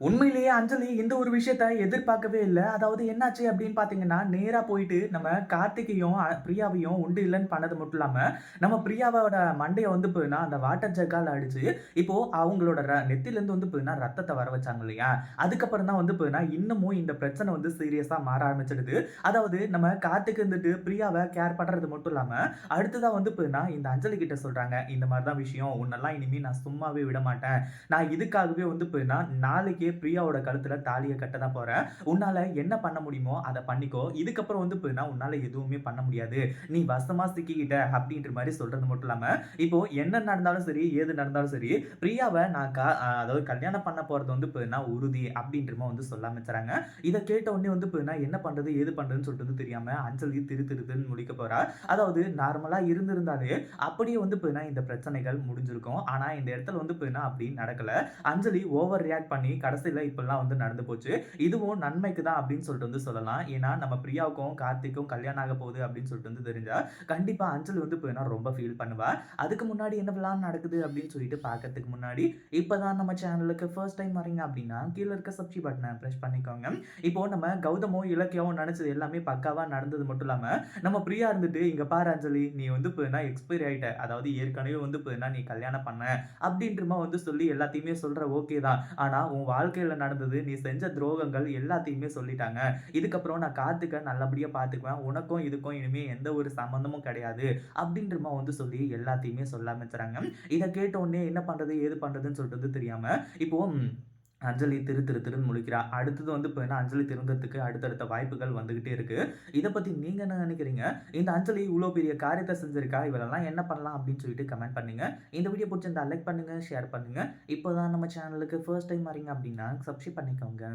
உண்மையிலேயே அஞ்சலி இந்த ஒரு விஷயத்த எதிர்பார்க்கவே இல்லை அதாவது என்னாச்சு அப்படின்னு பார்த்தீங்கன்னா, நேராக போயிட்டு நம்ம கார்த்திகையும், பிரியாவையும் உண்டு இல்லைன்னு பண்ணது மட்டும் இல்லாமல் நம்ம பிரியாவோட மண்டையை வந்து போயினா அந்த வாட்டர் ஜக்கால் அடிச்சு, இப்போ அவங்களோட ர நெத்திலேருந்து வந்து பார்த்தீங்கன்னா, ரத்தத்தை வர வச்சாங்க இல்லையா? அதுக்கப்புறம் தான் வந்து பார்த்தீங்கன்னா, இன்னமும் இந்த பிரச்சனை வந்து சீரியஸாக மாற ஆரம்பிச்சிடுது. அதாவது நம்ம கார்த்திக் இருந்துட்டு பிரியாவை கேர் பண்ணுறது மட்டும் இல்லாமல் அடுத்ததாக வந்து போயினா இந்த அஞ்சலி கிட்ட சொல்கிறாங்க இந்த மாதிரி தான் விஷயம். உன்னெல்லாம் இனிமேல் நான் சும்மாவே விட மாட்டேன். நான் இதுக்காகவே வந்து போயினா நாளைக்கு பிரியாவோட கழுத்துல தாலியை கட்ட தான் போகிறேன் உன்னால என்ன பண்ண முடியுமோ அதை பண்ணிக்கோ. இதுக்கப்புறம் வந்து பார்த்தீங்கன்னா, உன்னால எதுவுமே பண்ண முடியாது. நீ வசமாக சிக்கிக்கிட்ட அப்படின்ற மாதிரி சொல்றது மட்டும் இல்லாம, இப்போ என்ன நடந்தாலும் சரி, ஏது நடந்தாலும் சரி, பிரியாவை நான் க அதாவது கல்யாணம் பண்ண போறது வந்து பார்த்தீங்கன்னா, உறுதி அப்படின்ற வந்து சொல்ல ஆரம்பிச்சுறாங்க. இத கேட்ட உடனே வந்து பார்த்தீங்கன்னா, என்ன பண்றது, ஏது பண்றதுன்னு சொல்லிட்டு வந்து தெரியாம அஞ்சலி திரு திருன்னு முழிக்க போகிறா அதாவது நார்மலாக இருந்திருந்தாலே, அப்படியே வந்து இப்போ இந்த பிரச்சனைகள் முடிஞ்சிருக்கும். ஆனா இந்த இடத்துல வந்து பார்த்தீங்கன்னா, அப்படி நடக்கல. அஞ்சலி ஓவர் ரியாக்ட் பண்ணி கடைசில இப்பெல்லாம் வந்து நடந்து போச்சு. இதுவும் நன்மைக்கு தான் அப்படின்னு சொல்லிட்டு வந்து சொல்லலாம். ஏன்னா, நம்ம பிரியாவுக்கும், கார்த்திக்கும் கல்யாணம் ஆக போகுது அப்படின்னு சொல்லிட்டு வந்து தெரிஞ்சா, கண்டிப்பா அஞ்சலி வந்து பார்த்தீங்கன்னா, ரொம்ப ஃபீல் பண்ணுவா. அதுக்கு முன்னாடி என்னவெல்லாம் நடக்குது அப்படின்னு சொல்லிட்டு பார்க்கறதுக்கு முன்னாடி, இப்போ தான் நம்ம சேனலுக்கு ஃபர்ஸ்ட் டைம் வரீங்க அப்படின்னா, கீழே இருக்க சப்ஸ்கிரைப் பட்டனை ப்ரெஸ் பண்ணிக்கோங்க. இப்போ நம்ம கௌதமோ இலக்கியமோ நினச்சது எல்லாமே பக்காவா நடந்தது மட்டும் இல்லாம, நம்ம பிரியா இருந்துட்டு, "இங்க பாரு அஞ்சலி, நீ வந்து பார்த்தீங்கன்னா எக்ஸ்பைரி ஆயிட்ட. அதாவது ஏற்கனவே வந்து பார்த்தீங்கன்னா, நீ கல்யாணம் பண்ண." அப்படின்ற வந்து சொல்லி எல்லாத்தையுமே சொல்ற ஓகே தான். ஆனா, உன் வாழ்க்கையில் நடந்தது, நீ செஞ்ச துரோகங்கள் எல்லாத்தையுமே சொல்லிட்டாங்க. இதுக்கப்புறம் நான் காத்துக்க நல்லபடியாக பார்த்துக்குவேன். உனக்கும் இதுக்கும் இனிமே எந்த ஒரு சம்மந்தமும் கிடையாது. அப்படின்ற வந்து சொல்லி எல்லாத்தையுமே சொல்ல ஆரம்பிச்சுறாங்க. இதை கேட்ட உடனே என்ன பண்ணுறது ஏது பண்ணுறதுன்னு சொல்லிட்டு தெரியாமல் இப்போது இப்போ அஞ்சலி திரு திரு திருன்னு முழிக்கிறா. அடுத்தது வந்து இப்போ என்ன அஞ்சலி திருந்ததுக்கு அடுத்தடுத்த வாய்ப்புகள் வந்துகிட்டே இருக்கு. இதை பத்தி நீங்க என்ன நினைக்கிறீங்க இந்த அஞ்சலி இவ்வளோ பெரிய காரியத்தை செஞ்சிருக்கா. இவளெல்லாம் என்ன பண்ணலாம் அப்படின்னு சொல்லிட்டு கமெண்ட் பண்ணுங்க. இந்த வீடியோ பிடிச்சிருந்தா லைக் பண்ணுங்க, ஷேர் பண்ணுங்க. இப்போ தான் நம்ம சேனலுக்கு ஃபர்ஸ்ட் டைம் வரீங்க அப்படின்னா, சப்ஸ்கிரைப் பண்ணிக்கோங்க.